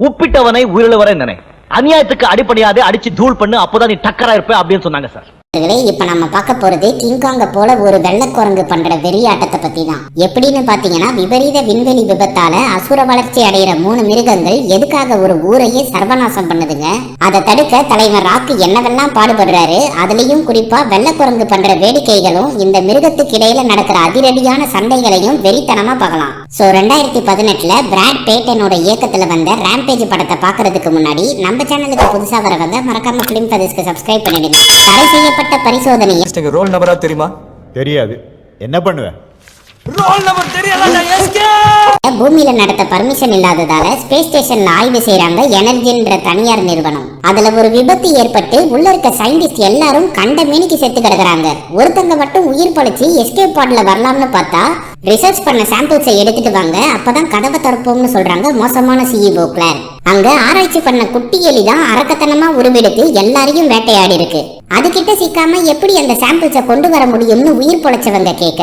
உப்பிட்டவனை உயிரிழவரை நினை. அநியாயத்துக்கு அடிப்படையாதே அடிச்சு தூள் பண்ணு அப்போதான் நீ டக்கரா இருப்ப அப்படின்னு சொன்னாங்க சார். நண்பர்களே, இப்ப நம்ம பார்க்க போறது கிங்காங்க போல ஒரு வெள்ளக்குரங்கு பண்ற வெறியாட்டத்தை பத்தி தான் எப்படின்னு பாத்தீங்கன்னா விபரீத விண்வெளி விபத்தால அசுர வளர்ச்சி அடைகிற மூணு மிருகங்கள் எதுக்காக ஒரு ஊரையே சர்வநாசம் பண்ணுதுங்க? அதை தடுக்க தலைவர் ராக்கு என்னவெல்லாம் பாடுபடுறாரு? அதுலயும் குறிப்பா வெள்ளக்குரங்கு பண்ற வேடிக்கைகளும் இந்த மிருகத்துக்கு இடையில நடக்கிற அதிரடியான சண்டைகளையும் வெறித்தனமா பார்க்கலாம். சோ ரெண்டாயிரத்தி பதினெட்டுல பிராட் பேட்டனோட இயக்கத்துல வந்த ரேம்பேஜ் படத்தை பாக்குறதுக்கு முன்னாடி நம்ம சேனலுக்கு புதுசா வரவங்க மறக்காம பிலிம் பதிஸ்க்கு சப்ஸ்கிரைப் பண்ணிடுங்க. தடை செய்யப்பட்ட பரிசோதனையை. எங்க ரோல் நம்பரா தெரியுமா? தெரியாது. என்ன பண்ணுவேன் ரோல் நம்பர் தெரியல பூமியில நடத்த பர்மிஷன் இல்லாததால ஸ்பேஸ் ஸ்டேஷன்ல ஆய்வு செய்யறாங்க எனர்ஜின்ற தனியார் நிறுவனம். அதுல ஒரு விபத்து ஏற்பட்டு உள்ள இருக்க சயின்டிஸ்ட் எல்லாரும் கண்ட மேனிக்கு செத்து கிடக்குறாங்க. ஒருத்தங்க மட்டும் உயிர் பழிச்சு எஸ்கேப் பாட்ல வரலாம்னு பார்த்தா ரிசர்ச் பண்ண சாம்பிள்ஸை எடுத்துட்டு வாங்க அப்பதான் கதவை திறப்போம்னு சொல்றாங்க மோசமான சிஇஓ கிளார் அங்க ஆராய்ச்சி பண்ண குட்டி எலி தான் அரக்கத்தனமா உருவெடுத்து எல்லாரையும் வேட்டையாடி இருக்கு அது சிக்காம எப்படி அந்த சாம்பிள்ஸை கொண்டு வர முடியும்னு உயிர் பொழைச்சவங்க கேட்க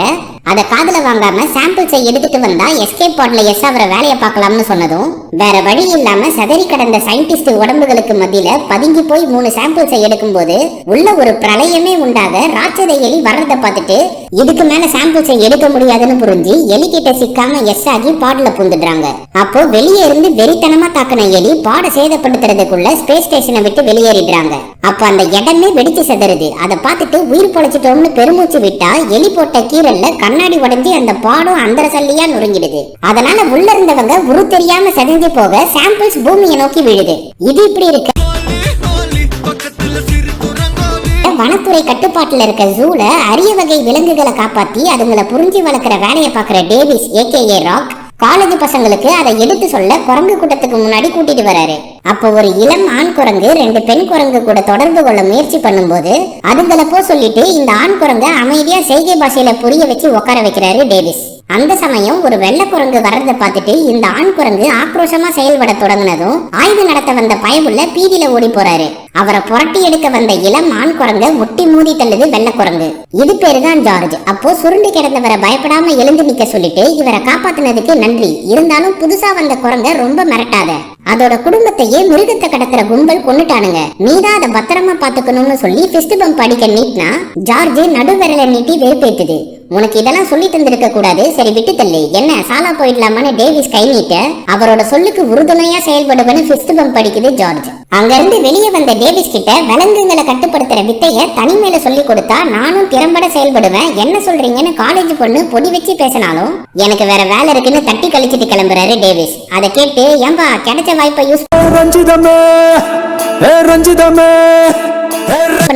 அத காதுல வாங்காம சாம்பிள்ஸை எடுத்துட்டு வந்தா எஸ்கேப் பாட்ல எஸ் அவர வேலையை பார்க்கலாம்னு சொன்னதும் வேற வழி இல்லாம சதறி கடந்த சயின்டிஸ்ட் உடம்புகளுக்கு மத்தியில பதுங்கி போய் மூணு சாம்பிள்ஸை எடுக்கும்போது உள்ள ஒரு பிரளயமே உண்டாக ராட்சத எலி வர்றத பார்த்துட்டு இதுக்கு மேல சாம்பிள்ஸை எடுக்க முடியாதுன்னு புரிஞ்சு எலி கிட்ட சிக்காம எஸ் ஆகி பாட்ல பூந்துடுறாங்க. அப்போ வெளியே இருந்து வெறித்தனமா தாக்கின எலி பாட சேதப்படுத்துறதுக்குள்ள ஸ்பேஸ் ஸ்டேஷனை விட்டு வெளியேறிடுறாங்க. அப்ப அந்த இடமே வெடிச்சு செதறுது. அதை பார்த்துட்டு உயிர் பொழைச்சிட்டோம்னு பெருமூச்சு விட்டா எலி போட்ட கீரல்ல கண்ணாடி உடைஞ்சு அந்த பாடும் அந்தர சல்லியா நொறுங்கிடுது. அதனால உள்ள இருந்தவங்க உரு தெரியாம செதஞ்சு போக சாம்பிள்ஸ் பூமியை நோக்கி விழுது. இது இப்படி இருக்கு. வனத்துறை கட்டுப்பாட்டில் இருக்க ஜூல அரிய வகை விலங்குகளை காப்பாத்தி அதுங்களை புரிஞ்சு வளர்க்குற வேலையை பார்க்குற டேவிஸ் ஏகேஏ ராக் காலேஜ் பசங்களுக்கு அதை எடுத்து சொல்ல குரங்கு கூட்டத்துக்கு முன்னாடி கூட்டிட்டு வராரு. அப்போ ஒரு இளம் ஆண் குரங்கு ரெண்டு பெண் குரங்கு கூட தொடர்பு கொள்ள முயற்சி பண்ணும்போது அதுங்களை போ சொல்லிட்டு இந்த ஆண் குரங்க அமைதியா செய்கை பாஷையில புரிய வச்சு உட்கார வைக்கிறாரு டேவிஸ். அந்த சமயம் ஒரு வெள்ளை குரங்கு வர்றதை பார்த்துட்டு இந்த ஆண் குரங்கு ஆக்ரோஷமா செயல்பட தொடங்கினதும் ஆய்வு நடத்த வந்த பயமுள்ள பீதியில ஓடி போறாரு. அவரை புரட்டி எடுக்க வந்த இளம் ஆண் குரங்க முட்டி மூடி தள்ளுது வெள்ள குரங்கு. இது பேரு தான் ஜார்ஜ். அப்போ சுருண்டு கிடந்தவரை பயப்படாம எழுந்து நிக்க சொல்லிட்டு இவரை காப்பாத்தினதுக்கு நன்றி. இருந்தாலும் புதுசா வந்த குரங்க ரொம்ப மிரட்டாத. அதோட குடும்பத்தையே மிருகத்தை கடத்துற கும்பல் கொன்னுட்டானுங்க. நீதான் அதை பத்திரமா பாத்துக்கணும்னு சொல்லி பிஸ்ட் பம்ப் அடிக்க நீட்டினா ஜார்ஜ் நடுவிரலை நீட்டி வெறுப்பேத்துது. உனக்கு இதெல்லாம் சொல்லி தந்திருக்க கூடாது. சரி விட்டு தள்ளு. என்ன சாலா போயிடலாமான்னு டேவிஸ் கை நீட்ட அவரோட சொல்லுக்கு உறுதுணையா செயல்படுவன்னு பிஸ்ட் பம்ப் அடிக்குது ஜார்ஜ். அங்க இருந்து வெளியே வந்த டேவிஸ் கிட்ட விலங்குகளை கட்டுப்படுத்துற வித்தைய தனிமையில சொல்லி கொடுத்தா நானும் திறம்பட செயல்படுவேன். என்ன சொல்றீங்கன்னு காலேஜ் பொண்ணு பொடி வச்சு பேசினாலும் எனக்கு வேற வேலை இருக்குன்னு தட்டி கழிச்சிட்டு கிளம்புறாரு டேவிஸ். அதை கேட்டு ஏன்பா கிடைச்ச வாய்ப்பை யூஸ் ரஞ்சிதமே ரஞ்சிதமே.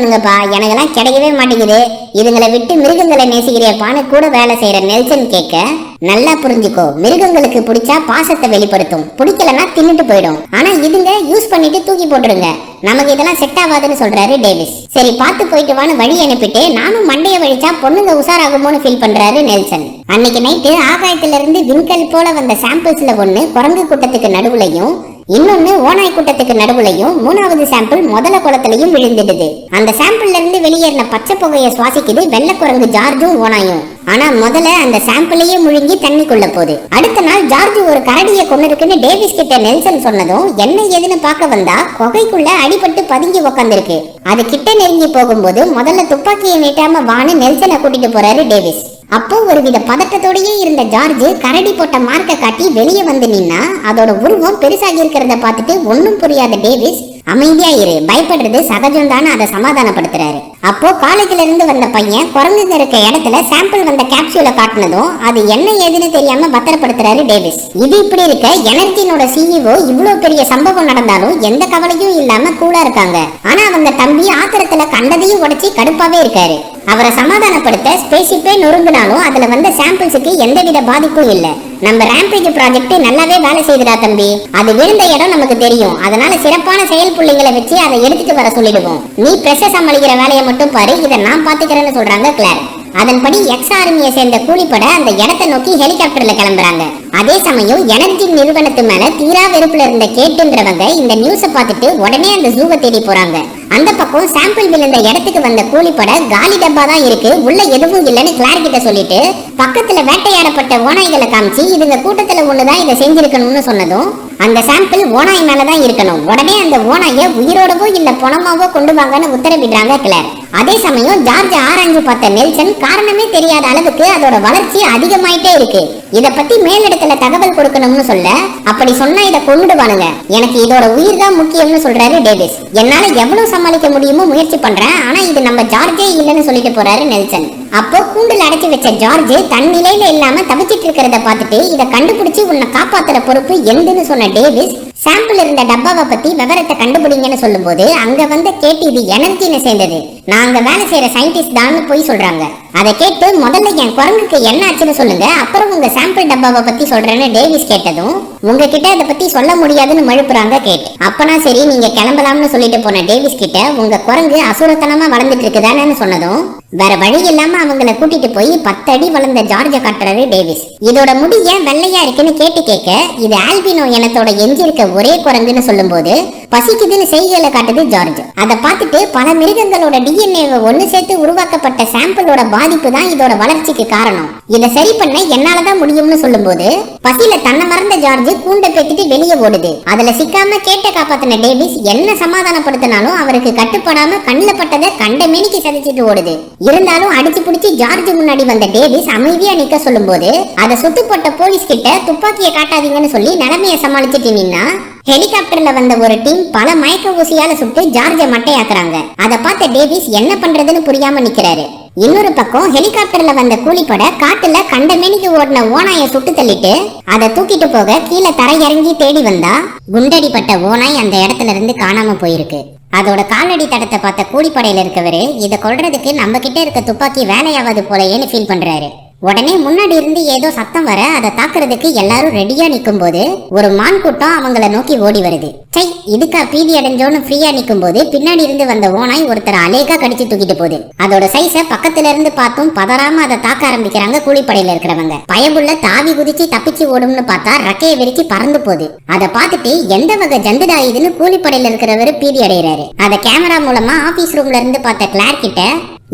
பண்ணுங்கப்பா எனக்கெல்லாம் கிடைக்கவே மாட்டேங்குது. இதுங்களை விட்டு மிருகங்களை நேசிக்கிறியப்பான்னு கூட வேலை செய்யற நெல்சன் கேட்க நல்லா புரிஞ்சுக்கோ மிருகங்களுக்கு பிடிச்சா பாசத்தை வெளிப்படுத்தும். பிடிக்கலன்னா தின்னுட்டு போயிடும். ஆனா இதுங்க யூஸ் பண்ணிட்டு தூக்கி போட்டுருங்க நமக்கு இதெல்லாம் செட் ஆகாதுன்னு சொல்றாரு டேவிஸ். சரி பார்த்து போயிட்டு வான்னு வழி அனுப்பிட்டு நானும் மண்டைய வழிச்சா பொண்ணுங்க உஷாராகுமோன்னு ஃபீல் பண்றாரு நெல்சன். அன்னைக்கு நைட்டு ஆகாயத்துல இருந்து விண்கல் போல வந்த சாம்பிள்ஸ்ல ஒண்ணு குரங்கு கூட்டத்துக்கு நடுவுலையும் இன்னொன்னு ஓனாய் கூட்டத்துக்கு நடுவுலையும் மூணாவது சாம்பிள் முதல குளத்திலையும் விழுந்துடுது. அந்த சாம்பிள்ல இருந்து வெளியேறின பச்சை புகையை சுவாசிக்குது வெள்ளை குரங்கு ஜார்ஜும் ஓனாயும் ஆனா முதல்ல அந்த சாம்பிளையே முழுங்கி தண்ணிக்குள்ள போகுது. அடுத்த நாள் ஜார்ஜ் ஒரு கரடியை கொண்டு இருக்குன்னு டேவிஸ் கிட்ட நெல்சன் சொன்னதும் என்ன ஏதுன்னு பார்க்க வந்தா கொகைக்குள்ள அடிபட்டு பதுங்கி உக்காந்துருக்கு. அது கிட்ட நெருங்கி போகும்போது முதல்ல துப்பாக்கியை நீட்டாம வான்னு நெல்சனை கூட்டிட்டு போறாரு டேவிஸ். அப்போ ஒருவித பதட்டத்தோடயே இருந்த ஜார்ஜ் கரடி போட்ட மார்க்கை காட்டி வெளியே வந்து நின்னா அதோட உருவம் பெருசாகி இருக்கிறத பார்த்துட்டு ஒன்றும் புரியாத டேவிஸ் அமைதியா இரு பயப்படுறது சகஜம் அதை சமாதானப்படுத்துறாரு. அப்போ காலேஜ்ல இருந்து வந்த பையன் குரங்குங்க இருக்க இடத்துல சாம்பிள் வந்த கேப்சியூல காட்டினதும் அது என்ன ஏதுன்னு தெரியாம பத்திரப்படுத்துறாரு டேவிஸ். இது இப்படி இருக்க எனர்ஜினோட சிஇஓ இவ்வளவு பெரிய சம்பவம் நடந்தாலும் எந்த கவலையும் இல்லாம கூலா இருக்காங்க. ஆனா அவங்க தம்பி ஆத்திரத்துல கண்டதையும் உடைச்சி கடுப்பாவே இருக்காரு. அவரை சமாதானப்படுத்த ஸ்பேஸ்ஷிப்பே நொறுங்கினாலும் அதுல வந்த சாம்பிள்ஸுக்கு எந்தவித பாதிப்பும் இல்ல. நம்ம ரேம்பேஜ் ப்ராஜெக்ட் நல்லாவே வேலை செய்துடா தம்பி. அது விழுந்த இடம் நமக்கு தெரியும். அதனால சிறப்பான செயல் புள்ளிங்களை வச்சு அதை எடுத்துட்டு வர சொல்லிடுவோம். நீ பிரஷ சமாளிக்கிற வேலையை மட்டும் பாரு. இதை நான் பாத்துக்கிறேன்னு சொல்றாங்க கிளார் அதன்படி எக்ஸ் ஆர்மியை சேர்ந்த கூலிப்பட அந்த இடத்தை நோக்கி ஹெலிகாப்டர்ல கிளம்புறாங்க. அதே சமயம் எனர்ஜி நிறுவனத்து மேல தீரா வெறுப்புல இருந்த கேட்டுன்றவங்க இந்த நியூஸ பார்த்துட்டு உடனே அந்த ஜூவை தேடி போறாங்க. அந்த பக்கம் சாம்பிள் விழுந்த இடத்துக்கு வந்த கூலிப்பட காலி டப்பா தான் இருக்கு உள்ள எதுவும் இல்லைன்னு கிளார் கிட்ட சொல்லிட்டு பக்கத்துல வேட்டையாடப்பட்ட ஓநாய்களை காமிச்சு இதுங்க கூட்டத்துல ஒண்ணுதான் இதை செஞ்சிருக்கணும்னு சொன்னதும் அந்த சாம்பிள் ஓனாய் மேலதான் இருக்கணும். உடனே அந்த ஓநாய உயிரோடவோ இல்ல பணமாவோ கொண்டு வாங்கன்னு உத்தரவிடுறாங்க கிளார் அதே சமயம் ஜார்ஜ் ஆராய்ஞ்சு பார்த்த நெல்சன் காரணமே தெரியாத அளவுக்கு அதோட வளர்ச்சி அதிகமாயிட்டே இருக்கு. இத பத்தி மேலிடத்துல தகவல் கொடுக்கணும்னு சொல்ல அப்படி சொன்னா இத கொண்டுடுவானுங்க எனக்கு இதோட உயிர் தான் முக்கியம்னு சொல்றாரு டேவிஸ். என்னால எவ்வளவு சமாளிக்க முடியுமோ முயற்சி பண்றேன். ஆனா இது நம்ம ஜார்ஜே இல்லைன்னு சொல்லிட்டு போறாரு நெல்சன். அப்போ கூண்டில் அடைச்சி வச்ச ஜார்ஜ் தன் நிலையில இல்லாம தவிச்சிட்டு இருக்கிறத பார்த்துட்டு இதை கண்டுபிடிச்சு உன்னை காப்பாத்துற பொறுப்பு எந்துன்னு சொன்ன டேவிஸ் சாம்பிள் இருந்த டப்பாவை பத்தி விவரத்தை கண்டுபிடிங்கன்னு சொல்லும்போது அங்க வந்த கேட்டு இது எனர்ஜின்னு சேர்ந்தது. நாங்க வேலை செய்யற சயின்டிஸ்ட் தான் போய் சொல்றாங்க. அதை கேட்டு முதல்ல என் குரங்குக்கு என்ன ஆச்சுன்னு சொல்லுங்க அப்புறம் உங்க சாம்பிள் டப்பாவை பத்தி சொல்றேன்னு டேவிஸ் கேட்டதும் உங்ககிட்ட அதை பத்தி சொல்ல முடியாதுன்னு மழுப்புறாங்க கேட். அப்பனா சரி நீங்க கிளம்பலாம்னு சொல்லிட்டு போன டேவிஸ் கிட்ட உங்க குரங்கு அசுரத்தனமா வளர்ந்துட்டு இருக்குதானு சொன்னதும் வேற வழி இல்லாம அவங்கள கூட்டிட்டு போய் பத்து அடி வளர்ந்த ஜார்ஜ காட்டுறாரு டேவிஸ். இதோட முடி ஏன் வெள்ளையா இருக்குன்னு கேட்டு கேட்க இது ஆல்பினோ இனத்தோட எஞ்சி இருக்க ஒரே குரங்குன்னு சொல்லும்போது பசிக்குதுன்னு செய்திகளை காட்டுது ஜார்ஜ். அதை பார்த்துட்டு பல மிருகங்களோட டிஎன்ஏவை ஒன்று சேர்த்து உருவாக்கப்பட்ட சாம்பிளோட பாதிப்பு தான் இதோட வளர்ச்சிக்கு காரணம். இதை சரி பண்ண என்னாலதான் முடியும்னு சொல்லும்போது பசியில தன்னை மறந்த ஜார்ஜ் கூண்டை பேத்திட்டு வெளியே ஓடுது. அதுல சிக்காம கேட்ட காப்பாத்தின டேவிஸ் என்ன சமாதானப்படுத்தினாலும் அவருக்கு கட்டுப்படாம கண்ணில் பட்டதை கண்ட மேனிக்கு சதிச்சிட்டு ஓடுது. இருந்தாலும் அடிச்சு பிடிச்சி ஜார்ஜ் முன்னாடி வந்த டேவிஸ் அமைதியா நிக்க சொல்லும்போது அதை சுட்டுப்பட்ட போலீஸ் கிட்ட துப்பாக்கியை காட்டாதீங்கன்னு சொல்லி நிலைமையை சமாளிச்சுட்டு நின்னா ஹெலிகாப்டர்ல வந்த ஒரு டீம் பல மயக்க ஊசியால சுட்டு ஜார்ஜ மட்டையாக்குறாங்க. அதை பார்த்த டேவிஸ் என்ன பண்றதுன்னு புரியாம நிக்கிறாரு. இன்னொரு பக்கம் ஹெலிகாப்டர்ல வந்த கூலிப்பட காட்டுல கண்டமேனிக்கு ஓடின ஓனாய சுட்டு தள்ளிட்டு அதை தூக்கிட்டு போக கீழே தரையிறங்கி தேடி வந்தா குண்டடிப்பட்ட ஓனாய் அந்த இடத்துல இருந்து காணாம போயிருக்கு. அதோட காலடி தடத்தை பார்த்த கூலிப்படையில இருக்கவரு இதை கொல்றதுக்கு நம்ம கிட்ட இருக்க துப்பாக்கி வேலையாவது போலயேன்னு ஃபீல் பண்றாரு. உடனே முன்னாடி இருந்து ஏதோ சத்தம் வர அதை தாக்குறதுக்கு எல்லாரும் ரெடியா நிக்கும் போது ஒரு மான் கூட்டம் அவங்கள நோக்கி ஓடி வருது. சை இதுக்கா பீதி அடைஞ்சோன்னு ஃப்ரீயா நிக்கும் போது பின்னாடி இருந்து வந்த ஓனாய் ஒருத்தர் அலேகா கடிச்சு தூக்கிட்டு போகுது. அதோட சைஸ பக்கத்துல இருந்து பார்த்தும் பதறாம அதை தாக்க ஆரம்பிக்கிறாங்க கூலிப்படையில இருக்கிறவங்க. பயபுள்ள தாவி குதிச்சு தப்பிச்சு ஓடும்னு பார்த்தா ரக்கையை விரிச்சு பறந்து போகுது. அதை பார்த்துட்டு எந்த வகை ஜந்துடா இதுன்னு கூலிப்படையில இருக்கிறவரு பீதி அடைகிறாரு அதை கேமரா மூலமா ஆபீஸ் ரூம்ல இருந்து பார்த்த கிளார் கிட்ட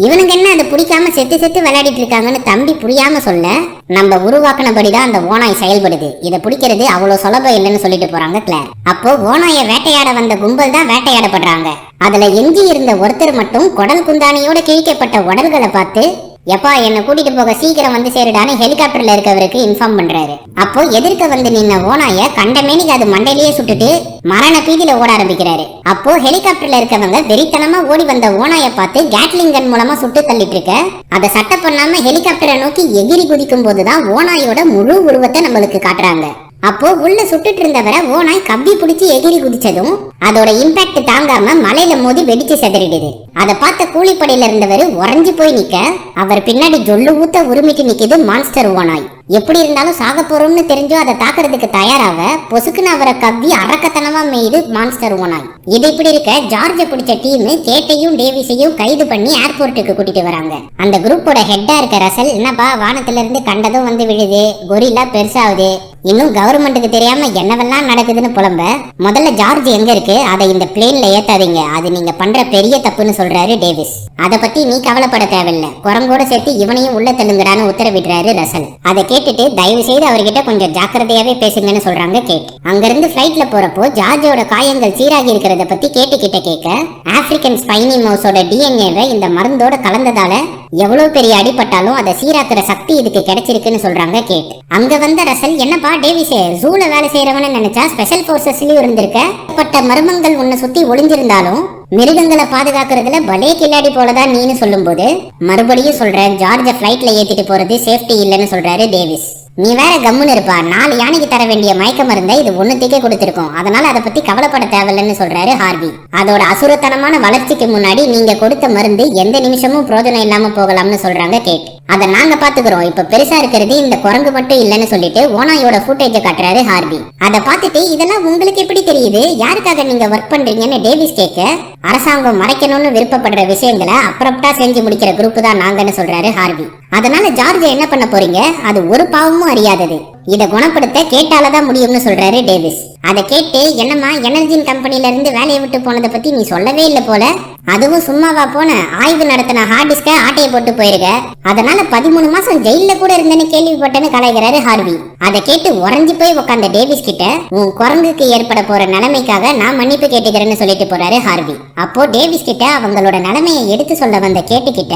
இவனுங்க என்ன அதை பிடிக்காம செத்து செத்து விளையாடிட்டு இருக்காங்கன்னு தம்பி புரியாம சொல்ல நம்ம உருவாக்கினபடி தான் அந்த ஓனாய் செயல்படுது. இதை பிடிக்கிறது அவ்வளவு சுலபம் இல்லைன்னு சொல்லிட்டு போறாங்க கிளார் அப்போ ஓனாயை வேட்டையாட வந்த கும்பல் தான் வேட்டையாடப்படுறாங்க. அதுல எஞ்சி இருந்த ஒருத்தர் மட்டும் குடல் குந்தானியோட கிழிக்கப்பட்ட உடல்களை பார்த்து எப்பா என்ன கூட்டிட்டு போக சீக்கிரம் வந்து சேருடான்னு ஹெலிகாப்டர்ல இருக்கவருக்கு இன்ஃபார்ம் பண்றாரு. அப்போ எதிர்க்க வந்து நின்ன ஓனாய கண்டமேனிக்கு அது மண்டையிலேயே சுட்டுட்டு மரண பீதியில ஓட ஆரம்பிக்கிறாரு. அப்போ ஹெலிகாப்டர்ல இருக்கவங்க வெறித்தனமா ஓடி வந்த ஓனாய பார்த்து கேட்லிங் கன் மூலமா சுட்டு தள்ளிட்டு இருக்க அதை சட்ட பண்ணாம ஹெலிகாப்டரை நோக்கி எகிரி குதிக்கும் போதுதான் ஓனாயோட முழு உருவத்தை நம்மளுக்கு காட்டுறாங்க. அப்போ உள்ள சுட்டுட்டு இருந்தவரை ஓனாய் கம்பி பிடிச்சி எகிரி குதிச்சதும் அதோட இம்பாக்ட் தாங்காம மலையில மோதி வெடிச்சு செதறிடுது. அதை பார்த்த கூலிப்படையில இருந்தவர் உறைஞ்சு போய் நிக்க அவர் பின்னாடி ஜொல்லு ஊத்த உருமிட்டு நிக்குது மான்ஸ்டர் ஓனாய் எப்படி இருந்தாலும் சாக போறோம்னு தெரிஞ்சோ அதை தாக்குறதுக்கு தயாராக பொசுக்குன்னு அவரை கவ்வி அரக்கத்தனமா மேயுது மான்ஸ்டர் ஓனாய் இது இப்படி இருக்க ஜார்ஜ பிடிச்ச டீம் கேட்டையும் டேவிஸையும் கைது பண்ணி ஏர்போர்ட்டுக்கு கூட்டிட்டு வராங்க. அந்த குரூப்போட ஹெட்டா இருக்க ரசல் என்னப்பா வானத்துல இருந்து கண்டதும் வந்து விழுது கொரில்லா பெருசாகுது. இன்னும் கவர்மெண்ட்டுக்கு தெரியாம என்னவெல்லாம் நடக்குதுன்னு புலம்ப. முதல்ல ஜார்ஜ் எங்க இருக்கு? அதை இந்த பிளேன்ல ஏத்தாதீங்க. அது நீங்க பண்ற பெரிய தப்புன்னு சொல்றாரு டேவிஸ். அதை பத்தி நீ கவலைப்பட தேவையில்லை. குரங்கோட சேர்த்து இவனையும் உள்ள தள்ளுங்கடான்னு உத்தரவிடுறாரு ரசல். அதை கேட்டுட்டு தயவு செய்து அவர்கிட்ட கொஞ்சம் ஜாக்கிரதையாவே பேசுங்கன்னு சொல்றாங்க கேட். அங்கிருந்து ஃபிளைட்ல போறப்போ ஜார்ஜோட காயங்கள் சீராகி இருக்கிறத பத்தி கேட்டு கிட்ட கேட்க ஆப்பிரிக்கன் ஸ்பைனி மவுஸோட டிஎன்ஏவை இந்த மருந்தோட கலந்ததால எவ்வளவு பெரிய அடிபட்டாலும் அதை சீராக்குற சக்தி இதுக்கு கிடைச்சிருக்குன்னு சொல்றாங்க கேட். அங்க வந்த ரசல் என்னப்பா டேவிஸே ஜூல வேலை செய்யறவன நினைச்சா ஸ்பெஷல் போர்சஸ்லயும் இருந்திருக்க. பட்ட மர்மங்கள் உன்னை சுத்தி ஒளிஞ்சிருந்தாலும் மிருகங்களை பாதுகாக்கிறதுல பலே கில்லாடி போலதான் நீன்னு சொல்லும்போது மறுபடியும் சொல்றேன் ஜார்ஜ ஃபிளைட்ல ஏத்திட்டு போறது சேஃப்டி இல்லைன்னு சொல்றாரு டேவிஸ். நீ வேற கம்முன்னு இருப்பா. நாலு யானைக்கு தர வேண்டிய மயக்க மருந்தை இது ஒண்ணுத்துக்கே கொடுத்திருக்கோம். அதனால அதை பத்தி கவலைப்பட தேவையில்லைன்னு சொல்றாரு ஹார்வி. அதோட அசுரத்தனமான வளர்ச்சிக்கு முன்னாடி நீங்க கொடுத்த மருந்து எந்த நிமிஷமும் பிரோஜனம் இல்லாம போகலாம்னு சொல்றாங்க கேட். அதை நாங்க பாத்துக்கிறோம். இப்ப பெருசா இருக்கிறது இந்த குரங்கு மட்டும் இல்லைன்னு சொல்லிட்டு ஓனாயோட ஃபுட்டேஜ காட்டுறாரு ஹார்வி. அதை பார்த்துட்டு இதெல்லாம் உங்களுக்கு எப்படி தெரியுது? யாருக்காக நீங்க ஒர்க் பண்றீங்கன்னு டேவிஸ் கேட்க அரசாங்கம் மறைக்கணும்னு விருப்பப்படுற விஷயங்களை அப்புறப்பட்டா செஞ்சு முடிக்கிற குரூப் தான் நாங்கன்னு சொல்றாரு ஹார்வி. அதனால ஜார்ஜ் என்ன பண்ண போறீங்க? அது ஒரு பாவமும் அறியாதது. இத குணப்படுத்த கேட்டாலதான் முடியும்னு சொல்றாரு டேவிஸ். அதை கேட்டு என்னம்மா எனர்ஜின் கம்பெனில இருந்து வேலையை விட்டு போனதை பத்தி நீ சொல்லவே இல்லை போல? அதுவும் சும்மாவா போன ஆய்வு நடத்தின ஹார்ட் டிஸ்க ஆட்டையை போட்டு போயிருக்க. அதனால பதிமூணு மாசம் ஜெயில கூட இருந்தேன்னு கேள்விப்பட்டேன்னு கலாய்கிறாரு ஹார்வி. அதை கேட்டு உறைஞ்சு போய் உட்கார்ந்த டேவிஸ் கிட்ட உன் குரங்குக்கு ஏற்பட போற நிலைமைக்காக நான் மன்னிப்பு கேட்டுக்கிறேன்னு சொல்லிட்டு போறாரு ஹார்வி. அப்போ டேவிஸ் கிட்ட அவங்களோட நிலைமையை எடுத்து சொல்ல வந்த கேட்டுக்கிட்ட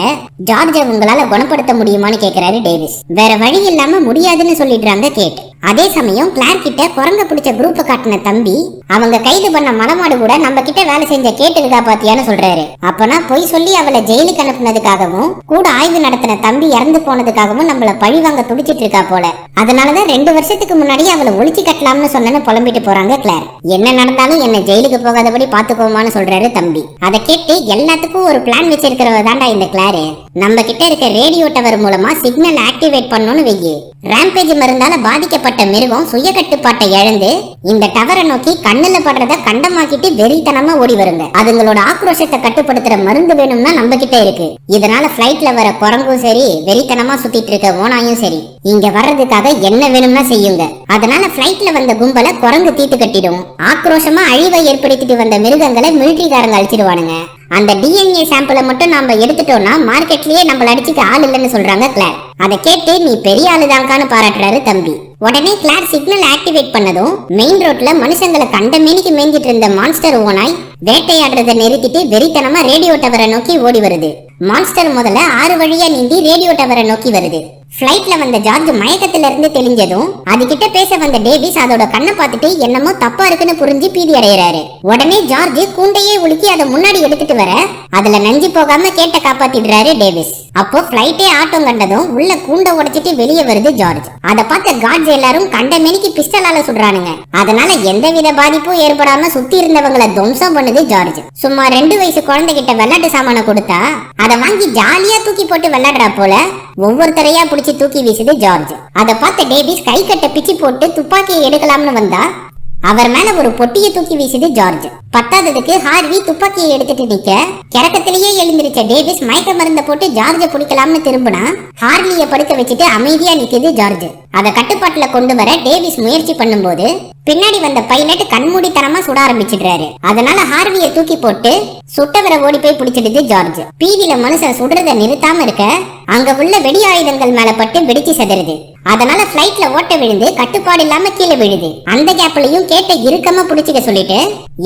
ஜார்ஜ உங்களால குணப்படுத்த முடியுமான்னு கேக்குறாரு டேவிஸ். வேற வழி இல்லாம முடியாதுன்னு சொல்லிடுறாங்க கேட். அதே சமயம் கிளார் கிட்ட குரங்க பிடிச்ச குரூப்பை காட்டின தம்பி அவங்க கைது பண்ண மலமாடு கூட நம்ம கிட்ட வேலை செஞ்ச கேட்டு பாத்தியான்னு சொல்றாரு. அப்பனா பொய் சொல்லி அவளை ஜெயிலுக்கு அனுப்புனதுக்காகவும் கூட ஆய்வு நடத்தின தம்பி இறந்து போனதுக்காகவும் நம்மள பழி வாங்க துடிச்சிட்டு இருக்கா போல. அதனாலதான் ரெண்டு வருஷத்துக்கு முன்னாடி அவளை ஒழிச்சு கட்டலாம்னு சொன்னேன்னு புலம்பிட்டு போறாங்க கிளார். என்ன நடந்தாலும் என்ன ஜெயிலுக்கு போகாதபடி பாத்துக்கோமான்னு சொல்றாரு தம்பி. அதை கேட்டு எல்லாத்துக்கும் ஒரு பிளான் வச்சிருக்கிறவ தாண்டா இந்த கிளாரு. நம்ம கிட்ட இருக்க ரேடியோ டவர் மூலமா சிக்னல் ஆக்டிவேட் பண்ணணும்னு வெயி. ரேம்பேஜ் மருந்தால பாதிக்கப்பட்ட மிருகம் சுய கட்டுப்பாட்டை இழந்து இந்த டவரை நோக்கி கண்ணுல படுறத கண்டமாக்கிட்டு வெறித்தனமா ஓடி வருங்க. அதுங்களோட ஆக்ரோஷத்தை கட்டுப்படுத்துற மருந்து வேணும்னா நம்ம கிட்ட இருக்கு. இதனால பிளைட்ல வர குரங்கும் சரி வெறித்தனமா சுத்திட்டு இருக்க ஓனாயும் சரி இங்க வர்றதுக்காக என்ன வேணும்னா செய்யுங்க. அதனால பிளைட்ல வந்த கும்பலை குரங்கு தீத்து கட்டிடும். ஆக்ரோஷமா அழிவை ஏற்படுத்திட்டு வந்த மிருகங்களை மிலிட்டரிக்காரங்க அழிச்சிடுவானுங்க. அந்த டிஎன்ஏ சாம்பிளை மட்டும் நாம எடுத்துட்டோம்னா மார்க்கெட்லயே நம்மள அடிச்சுக்க ஆள் இல்லைன்னு சொல்றாங்க கிளார் அதை கேட்டு நீ பெரிய ஆளுதான்கான்னு பாராட்டுறாரு தம்பி. உடனே கிளார் சிக்னல் ஆக்டிவேட் பண்ணதும் மெயின் ரோட்ல மனுஷங்களை கண்ட மேனிக்கு மேய்ஞ்சிட்டு இருந்த மான்ஸ்டர் ஓனாய் வேட்டையாடுறதை நிறுத்திட்டு வெறித்தனமா ரேடியோ டவரை நோக்கி ஓடி வருது. மான்ஸ்டர் முதல்ல ஆறு வழியா நீந்தி ரேடியோ டவரை நோக்கி வருது. ஃப்ளைட்ல வந்த ஜார்ஜ் மயக்கத்துல இருந்து தெளிஞ்சதும் அது கிட்ட பேச வந்த டேவிஸ் அதோட கண்ணை பார்த்துட்டு என்னமோ தப்பா இருக்குன்னு புரிஞ்சு பீதி அடையறாரு உடனே ஜார்ஜ் கூண்டையே உலுக்கி அதை முன்னாடி எடுத்துட்டு வர அதுல நஞ்சு போகாம கேட்ட காப்பாத்திடுறாரு டேவிஸ். அப்போ ஃப்ளைட்டே ஆட்டம் கண்டதும் உள்ள கூண்டை உடைச்சிட்டு வெளியே வருது ஜார்ஜ். அதை பார்த்த கார்ட்ஸ் எல்லாரும் கண்ட மேனிக்கு பிஸ்டலால சுடுறானுங்க. அதனால எந்தவித பாதிப்பும் ஏற்படாம சுத்தி இருந்தவங்கள துவம்சம் பண்ணுது ஜார்ஜ். சும்மா ரெண்டு வயசு குழந்தைகிட்ட விளையாட்டு சாமான கொடுத்தா அதை வாங்கி ஜாலியா தூக்கி போட்டு விளையாடுறா போல ஒவ்வொருத்தரையா பிடிச்சி தூக்கி வீசுது ஜார்ஜ். அதை பார்த்த டேவிஸ் கை கட்ட பிச்சு போட்டு துப்பாக்கியை எடுக்கலாம்னு வந்தா அவர் மேல ஒரு பொட்டியை தூக்கி வீசுது ஜார்ஜ். பத்தாததுக்கு ஹார்வி துப்பாக்கியை எடுத்துட்டு நிக்க கிறக்கத்திலேயே எழுந்திருச்ச டேவிஸ் மயக்க மருந்த போட்டு ஜார்ஜ பிடிக்கலாம்னு திரும்பினா ஹார்லிய படுக்க வச்சுட்டு அமைதியா நிக்குது ஜார்ஜ். அதை கட்டுப்பாட்டுல கொண்டு வர டேவிஸ் முயற்சி பண்ணும்போது பின்னாடி வந்த பைலட் கண்மூடித்தனமா சுட ஆரம்பிச்சிடுறாரு. அதனால ஹார்விய தூக்கி போட்டு சுட்டவரை ஓடி போய் பிடிச்சிடுது ஜார்ஜ். பீதியில மனுஷன் சுடுறத நிறுத்தாம இருக்க அங்க உள்ள வெடி ஆயுதங்கள் மேல பட்டு வெடிச்சு செதறுது. அதனால பிளைட்ல ஓட்ட விழுந்து கட்டுப்பாடு இல்லாம கீழே விழுது. அந்த கேப்லயும் கேட்ட இறுக்கமா புடிச்சுக்க சொல்லிட்டு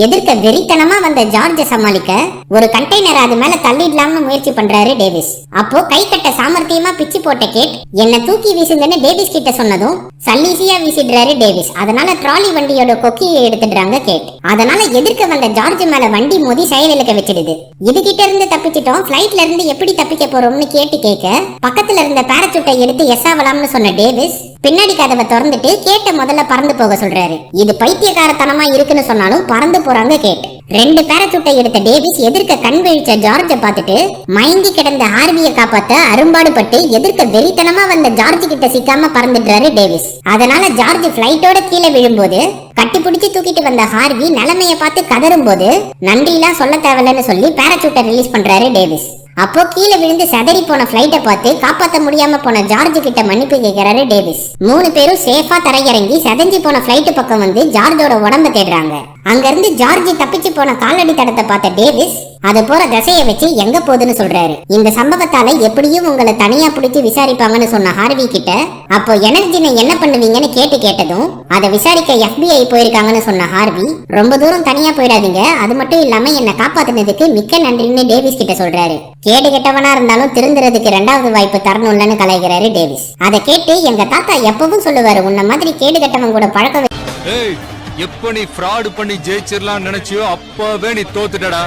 எதிர்க்க வெறித்தனமா வந்த ஜார்ஜ சமாளிக்க ஒரு கண்டெய்னர் அது மேல தள்ளிடலாம்னு முயற்சி பண்றாரு டேவிஸ். அப்போ கை கட்ட சாமர்த்தியமா பிச்சு போட்ட கேட் என்ன தூக்கி வீசுங்கன்னு டேவிஸ் கிட்ட சொன்னதும் சல்லீசியா வீசிடுறாரு டேவிஸ். அதனால ட்ராலி வண்டியோட கொக்கியை எடுத்துடுறாங்க கேட். அதனால எதிர்க்க வந்த ஜார்ஜ் மேல வண்டி மோதி செயலிழக்க வச்சிடுது. இது கிட்ட இருந்து தப்பிச்சிட்டோம். பிளைட்ல இருந்து எப்படி தப்பிக்க போறோம்னு கேட்டு கேட்க பக்கத்துல இருந்த பேரச்சூட்டை எடுத்து எஸ் ஆகலாம்னு சொன்ன டேவிஸ் பின்னாடி கதவை திறந்துட்டு கேட்ட முதல்ல பறந்து போக சொல்றாரு. இது பைத்தியக்காரத்தனமா இருக்குன்னு சொன்னாலும் பறந்து போறாங்க கேட். ரெண்டு பேரசூட்டை எடுத்த டேவிஸ் எதிர்க்க கண் விழிச்ச ஜார்ஜ பார்த்துட்டு மயங்கி கிடந்த ஹார்வியை காப்பாத்த அரும்பாடுபட்டு எதிர்க்க வெறித்தனமா வந்த ஜார்ஜ் கிட்ட சிக்காம பறந்துடுறாரு டேவிஸ். அதனால ஜார்ஜ் பிளைட்டோட கீழே விழும்போது கட்டி பிடிச்சு தூக்கிட்டு வந்த ஹார்வி நிலைமைய பார்த்து கதறும் போது நன்றிலாம் சொல்ல தேவையில்லைன்னு சொல்லி பேரசூட்டை ரிலீஸ் பண்றாரு டேவிஸ். அப்போ கீழே விழுந்து சதறி போன பிளைட்டை பார்த்து காப்பாத்த முடியாம போன ஜார்ஜ் கிட்ட மன்னிப்பு கேட்கிறாரு டேவிஸ். மூணு பேரும் சேஃபா தரையிறங்கி சதஞ்சி போன பிளைட் பக்கம் வந்து ஜார்ஜோட உடம்ப தேடுறாங்க. அங்க இருந்து தப்பிச்சு போன காலடி தடத்தை பார்த்த டேவிஸ் அது போற திசையை வச்சு எங்க போகுதுன்னு சொல்றாரு. இந்த சம்பவத்தால எப்படியும் உங்களை தனியா பிடிச்சி விசாரிப்பாங்கன்னு சொன்ன ஹார்வி கிட்ட அப்போ எனர்ஜினை என்ன பண்ணுவீங்கன்னு கேட்டு கேட்டதும் அதை விசாரிக்க எஃபிஐ போயிருக்காங்கன்னு சொன்ன ஹார்வி ரொம்ப தூரம் தனியா போயிடாதீங்க அது மட்டும் இல்லாம என்ன காப்பாத்துனதுக்கு மிக்க நன்றின்னு டேவிஸ் கிட்ட சொல்றாரு. கேடு கெட்டவனா இருந்தாலும் திருந்துறதுக்கு ரெண்டாவது வாய்ப்பு தரணும்லன்னு கலைகிறாரு டேவிஸ். அதை கேட்டு எங்க தாத்தா எப்பவும் சொல்லுவாரு உன்ன மாதிரி கேடு கெட்டவன் கூட பழக்க எப்ப நீ ஃப்ராடு பண்ணி ஜெயிச்சிடலாம் நினைச்சியோ அப்பவே நீ தோத்துட்டடா.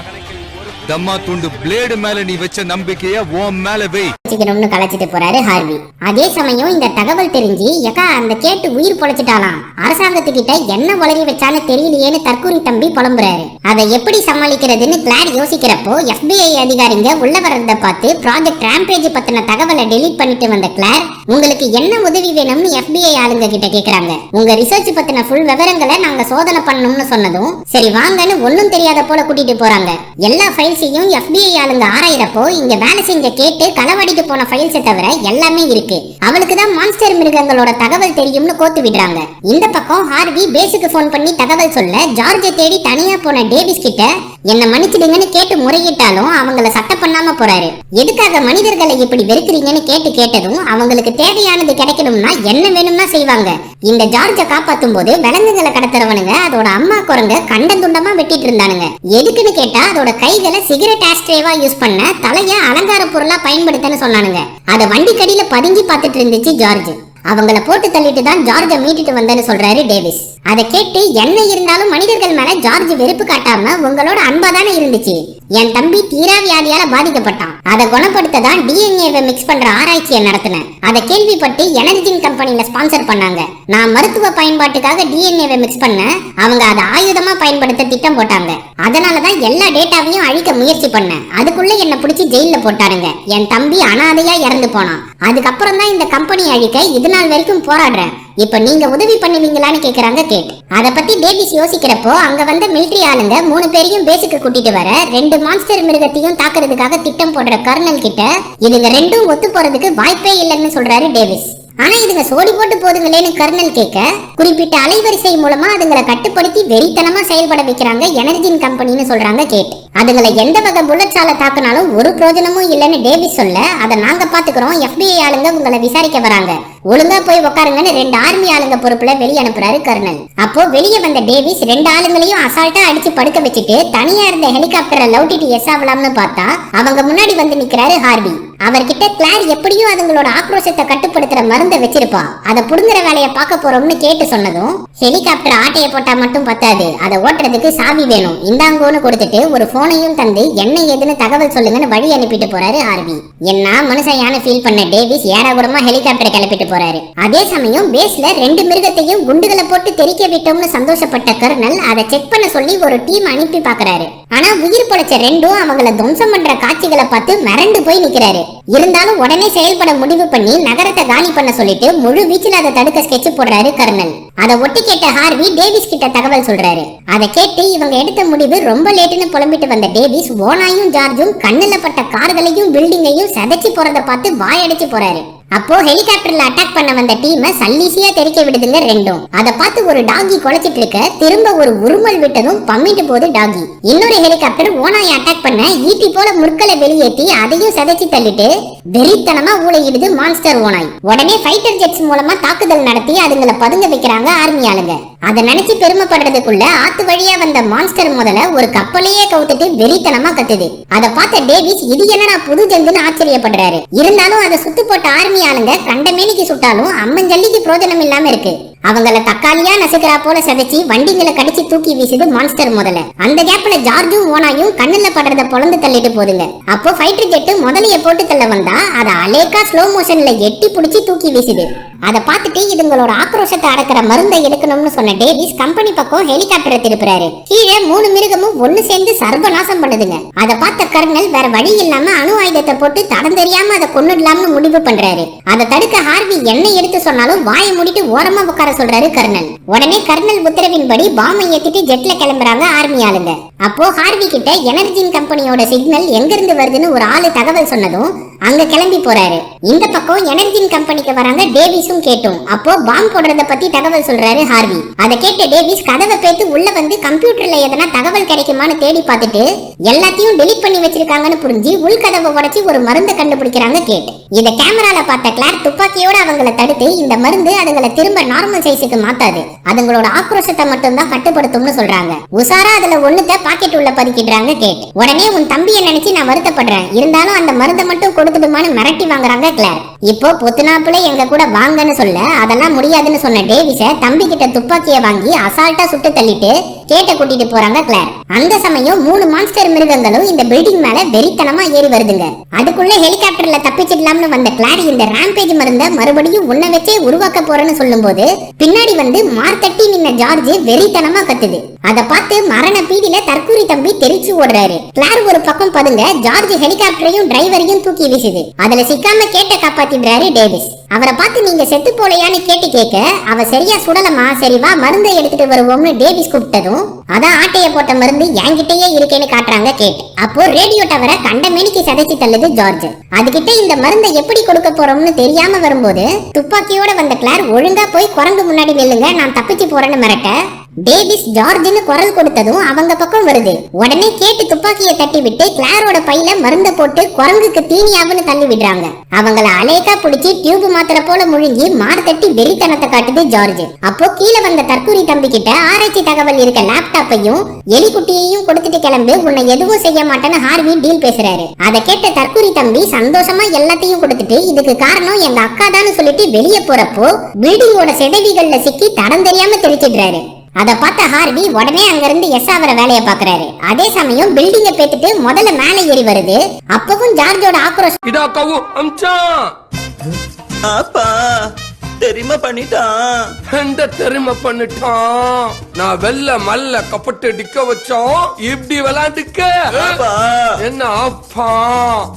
தம்மா துண்டு பிளேடு மேல நீ வச்ச நம்பிக்கைய உன் மேல வை. வச்சுக்கணும்னு கலைச்சிட்டு போறாரு ஹார்வி. அதே சமயம் இந்த தகவல் தெரிஞ்சு எக்கா அந்த கேட்டு உயிர் பொழைச்சிட்டாலாம் அரசாங்கத்துக்கிட்ட என்ன உளறி வச்சான்னு தெரியலையேன்னு தற்கூரி தம்பி புலம்புறாரு. அதை எப்படி சமாளிக்கிறதுன்னு கிளார் யோசிக்கிறப்போ எஃபிஐ அதிகாரிங்க உள்ள வர்றத பார்த்து ப்ராஜெக்ட் ரேம்பேஜ் பத்தின தகவலை டெலீட் பண்ணிட்டு வந்த கிளார் உங்களுக்கு என்ன உதவி வேணும்னு எஃபிஐ ஆளுங்க கிட்ட கேக்குறாங்க. உங்க ரிசர்ச் பத்தின ஃபுல் விவரங்களை நாங்க சோதனை பண்ணணும்னு சொன்னதும் சரி வாங்கன்னு ஒண்ணும் தெரியாத போல கூட்டிட்டு போறாங்க. எல்லா ஃபைல்ஸையும் எஃபிஐ ஆளுங்க ஆராயிறப்போ இங்க வேலை செஞ்ச கேட்டு களவடிக்க களவாடிட்டு போன ஃபைல்ஸை தவிர எல்லாமே இருக்கு. அவளுக்கு தான் மான்ஸ்டர் மிருகங்களோட தகவல் தெரியும்னு கோத்து விடுறாங்க. இந்த பக்கம் ஹார்வி பேஸுக்கு ஃபோன் பண்ணி தகவல் சொல்ல ஜார்ஜை தேடி தனியா போன டேவிஸ் கிட்ட என்ன மன்னிச்சிடுங்கன்னு கேட்டு முறையிட்டாலும் அவங்கள சட்ட பண்ணாம போறாரு. எதுக்காக மனிதர்களை இப்படி வெறுக்கிறீங்கன்னு கேட்டு கேட்டதும் அவங்களுக்கு தேவையானது கிடைக்கணும்னா என்ன வேணும்னா செய்வாங்க. இந்த ஜார்ஜை காப்பாத்தும் போது விலங்குகளை கடத்துறவனுங்க அதோட அம்மா குரங்க கண்டந்துண்டமா வெட்டிட்டு இருந்தானுங்க. எதுக்குன்னு கேட்டா அதோட கைகளை சிகரெட் ஆஸ்ட்ரேவா யூஸ் பண்ண தலைய அலங்கார பொருளா பயன்படுத்தன்னு சொன்னானுங்க. அதை வண்டி கடியில பதுங்கி பார்த்துட்டு இருந்துச்சு ஜார்ஜ். அவங்கள போட்டு தள்ளிட்டு தான் ஜார்ஜை மீட்டுட்டு வந்தேன்னு சொல்றாரு டேவிஸ். அதை கேட்டு என்ன இருந்தாலும் மனிதர்கள் மேல ஜார்ஜ் வெறுப்பு காட்டாம உங்களோட அன்பா தானே இருந்துச்சு. என் தம்பி தீரா வியாதியால பாதிக்கப்பட்டான். அதை குணப்படுத்த தான் டிஎன்ஏவை மிக்ஸ் பண்ற ஆராய்ச்சியை நடத்தினேன். அதை கேள்விப்பட்டு எனர்ஜின் கம்பெனில ஸ்பான்சர் பண்ணாங்க. நான் மருத்துவ பயன்பாட்டுக்காக டிஎன்ஏவை மிக்ஸ் பண்ண அவங்க அதை ஆயுதமா பயன்படுத்த திட்டம் போட்டாங்க. அதனாலதான் எல்லா டேட்டாவையும் அழிக்க முயற்சி பண்ணேன். அதுக்குள்ள என்ன பிடிச்சி ஜெயில போட்டாருங்க என் தம்பி அனாதையா இறந்து போனான். அதுக்கப்புறம் தான் இந்த கம்பெனி அழிக்க இது நாள் வரைக்கும் போராடுறேன். இப்ப நீங்க உதவி பண்ணுவீங்களான்னு கேக்குறாங்க கேட். அத பத்தி டேவிஸ் யோசிக்கிறப்போ அங்க வந்த மிலிட்டரி ஆளுங்க மூணு பேரையும் பேஸுக்கு கூட்டிட்டு வர ரெண்டு மான்ஸ்டர் மிருகத்தையும் தாக்குறதுக்காக திட்டம் போடுற கர்னல் கிட்ட இதுங்க ரெண்டும் ஒத்து போறதுக்கு வாய்ப்பே இல்லைன்னு சொல்றாரு டேவிஸ் ஆனா இதுங்க சோடி போட்டு போதுங்களேன்னு கர்னல் கேட்க குறிப்பிட்ட அலைவரிசை மூலமா அதுங்களை கட்டுப்படுத்தி வெறித்தனமா செயல்பட வைக்கிறாங்க எனர்ஜின் கம்பெனின்னு சொல்றாங்க கேட். அதுங்களை எந்த வகை புல்லட்ஸால தாக்குனாலும் ஒரு பிரயோஜனமும் இல்லைன்னு டேவிஸ் சொல்ல அதை நாங்க பாத்துக்கிறோம். எஃபிஐ ஆளுங்க உங்களை விசாரிக்க வராங்க. ஒழுங்கா போய் உட்காருங்கன்னு ரெண்டு ஆர்மி ஆளுங்க பொறுப்புல வெளிய அனுப்புறாரு கர்னல். அப்போ வெளிய வந்த டேவிஸ் ரெண்டு ஆளுங்களையும் அசால்ட்டா அடிச்சு படுக்க வச்சுட்டு தனியா இருந்த ஹெலிகாப்டரை லவுட்டிட்டு எஸ் ஆகலாம்னு பார்த்தா அவங்க முன்னாடி வந்து நிக்கிறாரு ஹார்வி அவர்கிட்ட கிளார் எப்படியும் அதுங்களோட ஆக்ரோஷத்தை கட்டுப்படுத்துற மருந்தை வச்சிருப்பா. அதை புடுங்குற வேலையை பார்க்க போறோம்னு கேட்டு சொன்னதும் ஹெலிகாப்டர் ஆட்டையை போட்டா மட்டும் பத்தாது. அதை ஓட்டுறதுக்கு சாவி வேணும். இந்தாங்கோன்னு கொடுத்துட்டு ஒரு போனையும் தந்து என்ன ஏதுன்னு தகவல் சொல்லுங்கன்னு வழி அனுப்பிட்டு போறாரு ஆர்வி. என்ன மனுஷையான ஃபீல் பண்ண டேவிஸ் ஏறாகுடமா ஹெலிகாப்டர் கிளப்பிட்டு போறாரு. அதே சமயம் பேஸ்ல ரெண்டு மிருகத்தையும் குண்டுகளை போட்டு தெறிக்க விட்டோம்னு சந்தோஷப்பட்ட கர்னல் அதை செக் பண்ண சொல்லி ஒரு டீம் அனுப்பி பாக்குறாரு ஆனா உயிர் பொழைச்ச ரெண்டும் அவங்கள துவம்சம் பண்ற காட்சிகளை பார்த்து மிரண்டு போய் நிக்கிறாரு. இருந்தாலும் உடனே செயல்பட முடிவு பண்ணி நகரத்தை காலி பண்ண சொல்லிட்டு முழு வீச்சில் அதை தடுக்க ஸ்கெட்ச் போடுறாரு கர்னல். அதை ஒட்டி கேட்ட ஹார்வி டேவிஸ் கிட்ட தகவல் சொல்றாரு. அதை கேட்டு இவங்க எடுத்த முடிவு ரொம்ப லேட்டுன்னு புலம்பிட்டு வந்த டேவிஸ் ஓனாயும் ஜார்ஜும் கண்ணில் பட்ட கார்களையும் பில்டிங்கையும் சதைச்சு போறதை பார்த்து வாயடிச்சு போறாரு. அப்போ ஹெலிகாப்டர்ல அட்டாக் பண்ண வந்த டீமை சல்லீசியா தெரிக்க விடுதுங்க ரெண்டும். அதை பார்த்து ஒரு டாகி குலைச்சிட்டு இருக்க திரும்ப ஒரு உருமல் விட்டதும் பம்மிட்டு போது டாகி இன்னொரு ஹெலிகாப்டர் ஓனாயை அட்டாக் பண்ண ஈட்டி போல முற்களை வெளியேற்றி அதையும் சதைச்சு தள்ளிட்டு வெறித்தனமா ஊழையிடுது மான்ஸ்டர் ஓனாய். உடனே ஃபைட்டர் ஜெட்ஸ் மூலமா தாக்குதல் நடத்தி அதுங்களை பதுங்க வைக்கிறாங்க ஆர்மி ஆளுங்க. அதை நினைச்சு பெருமைப்படுறதுக்குள்ள ஆத்து வழியா வந்த மான்ஸ்டர் முதல்ல ஒரு கப்பலையே கவுத்துட்டு வெறித்தனமா கத்துது. அதை பார்த்த டேவிஸ் இது என்னடா புது ஜந்துன்னு ஆச்சரியப்படுறாரு. இருந்தாலும் அதை சுத்து போட்ட ஆர்மி ஆளுங்க கண்ட மேனிக்கு சுட்டாலும் அம்மஞ்சல்லிக்கு பிரோஜனம் இல்லாம இருக்கு. அவங்கள தக்காளியா நசுக்கிறா போல சதைச்சு வண்டிங்களை கடிச்சு தூக்கி வீசுது மான்ஸ்டர் முதல்ல. அந்த கேப்ல ஜார்ஜும் ஓனாயும் கண்ணுல படுறத பொழந்து தள்ளிட்டு போதுங்க. அப்போ ஃபைட்டர் ஜெட்டு முதலைய போட்டு தள்ள வந்தா அதை அலேக்கா ஸ்லோ மோஷன்ல எட்டி புடிச்சு தூக்கி வீசுது. அதை பார்த்துட்டு இதுங்களோட ஆக்ரோஷத்தை அடக்கிற மருந்தை எடுக்கணும்னு சொன்ன டேவிஸ் கம்பெனி பக்கம் ஹெலிகாப்டரை திருப்புறாரு. கீழே மூணு மிருகமும் ஒண்ணு சேர்ந்து சர்வநாசம் பண்ணுதுங்க. அதை பார்த்த கர்னல் வேற வழி இல்லாம அணு ஆயுதத்தை போட்டு தடம் தெரியாம அதை கொண்டுடலாம்னு முடிவு பண்றாரு. அதை தடுக்க ஹார்வி என்ன எடுத்து சொன்னாலும் வாயை மூடிட்டு ஓரமா உட்கார சொல்றாரு கர்னல் உடனே கர்னல் உத்தரவின்படி பாம்பை ஏத்திட்டு ஜெட்ல கிளம்புறாங்க ஆர்மி ஆளுங்க. அப்போ ஹார்வி கிட்ட எனர்ஜின் கம்பெனியோட சிக்னல் எங்க இருந்து வருதுன்னு ஒரு ஆளு தகவல் சொன்னதும் அங்க கிளம்பி போறாரு. இந்த பக்கம் எனர்ஜின் கம்பெனிக்கு வராங்க டேவிஸும் கேட்டும். அப்போ பாம் போடுறத பத்தி தகவல் சொல்றாரு ஹார்வி அதை கேட்ட டேவிஸ் கதவை பேத்து உள்ள வந்து கம்ப்யூட்டர்ல எதனா தகவல் கிடைக்குமான்னு தேடி பார்த்துட்டு எல்லாத்தையும் டெலிட் பண்ணி வச்சிருக்காங்கன்னு புரிஞ்சு உள்கதவை உடச்சி ஒரு மருந்து கண்டுபிடிக்கிறாங்க கேட் இத கேமரால பார்த்த கிளார் துப்பாக்கியோட அவங்கள தடுத்து இந்த மருந்து அதுங்களை திரும்ப நார்மல் சைஸுக்கு மாத்தாது. அதுங்களோட ஆக்ரோஷத்தை மட்டும் தான் கட்டுப்படுத்தும்னு சொல்றாங்க. உசாரா அதுல ஒண்ணுத்த பாக்கெட் உள்ள பதுக்கிடுறாங்க கேட். உடனே உன் தம்பியை நினைச்சு நான் வருத்தப்படுறேன். இருந்தாலும் அந்த மருந்தை மட்டும் கொடுத்துடுமான்னு மிரட்டி வாங்குறாங்க கிளார் இப்போ பொத்துனாப்புல எங்க கூட வாங்கன்னு சொல்ல அதெல்லாம் முடியாதுன்னு சொன்ன டேவிஸ தம்பி கிட்ட துப்பாக்கிய வாங்கி அசால்ட்டா சுட்டு தள்ளிட்டு கேட்ட கூட்டிட்டு போறாங்க கிளார். அந்த சமயம் மூணு மான்ஸ்டர் மிருகங்களும் இந்த பில்டிங் மேல வெறித்தனமா ஏறி வருதுங்க. அதுக்குள்ள ஹெலிகாப்டர்ல தப்பிச்சிடலாம்னு வந்த கிளாரி இந்த ராம்பேஜ் மருந்த மறுபடியும் உன்ன வச்சே உருவாக்க போறேன்னு சொல்லும்போது பின்னாடி வந்து மார்த்தட்டி நின்ன ஜார்ஜ் வெறித்தனமா கத்துது. அதை பார்த்து மரண பீதியில தற்கூரி தம்பி தெரிச்சு ஓடுறாரு. கிளார் ஒரு பக்கம் பதுங்க ஜார்ஜ் ஹெலிகாப்டரையும் டிரைவரையும் தூக்கி வீசுது. அதுல சிக்காம கேட்ட காப்பாத்தி காப்பாத்திடுறாரு டேவிஸ் அவரை பார்த்து நீங்க செத்து போலையான்னு கேட்டு கேட்க அவ சரியா சுடலமா சரி வா மருந்தை எடுத்துட்டு வருவோம்னு டேவிஸ் கூப்பிட்டதும் அதான் ஆட்டைய போட்ட மருந்து என்கிட்டயே இருக்கேன்னு காட்டுறாங்க கேட். அப்போ ரேடியோ டவரை கண்டமேனிக்கு சதைச்சு தள்ளுது ஜார்ஜ். அதுகிட்ட இந்த மருந்தை எப்படி கொடுக்க போறோம்னு தெரியாம வரும்போது துப்பாக்கியோட வந்த கிளார் ஒழுங்கா போய் குரங்கு முன்னாடி நில்லுங்க நான் தப்பிச்சு போறேன்னு மிரட்ட டேவிஸ் ஜார்ஜ்னு குரல் கொடுத்ததும் அவங்க பக்கம் வருது. உடனே கேட்டு துப்பாக்கியை தட்டி விட்டு கிளாரோட பையில மருந்த போட்டு குரங்குக்கு தீனியாவுன்னு தள்ளி விடுறாங்க. அவங்கள அலேக்கா பிடிச்சி டியூப் மாத்திரை போல முழுங்கி மார் வெறித்தனத்தை காட்டுது ஜார்ஜ். அப்போ கீழே வந்த தற்கூரி தம்பி கிட்ட ஆராய்ச்சி தகவல் இருக்க லேப்டாப்பையும் எலிக்குட்டியையும் கொடுத்துட்டு கிளம்பு உன்னை எதுவும் செய்ய மாட்டேன்னு ஹார்வி டீல் பேசுறாரு. அதை கேட்ட தற்கூரி தம்பி சந்தோஷமா எல்லாத்தையும் கொடுத்துட்டு இதுக்கு காரணம் எங்க அக்கா தான் சொல்லிட்டு வெளியே போறப்போ பில்டிங்கோட செடவிகள்ல சிக்கி தடம் தெரியாம தெரிச்சிடுறாரு அத பார்த்த ஹார்வி உடனே அங்கிருந்து எஸ் அவர வேலைய பாக்குறாரு அதே சமயம் பில்டிங்க பேத்துட்டு முதல்ல மேலே ஏறி வருது. அப்பவும் ஜார்ஜோட ஆக்ரோஷம் இதா கவு அம்ச்சான் அப்பா தெரியுமா பண்ணிட்டான். எந்த தெரிமை பண்ணிட்டான். நான் வெள்ள மல்ல கப்பட்டு டிக்க வச்சோம். இப்படி விளையாண்டுக்க அப்பா என்ன அப்பா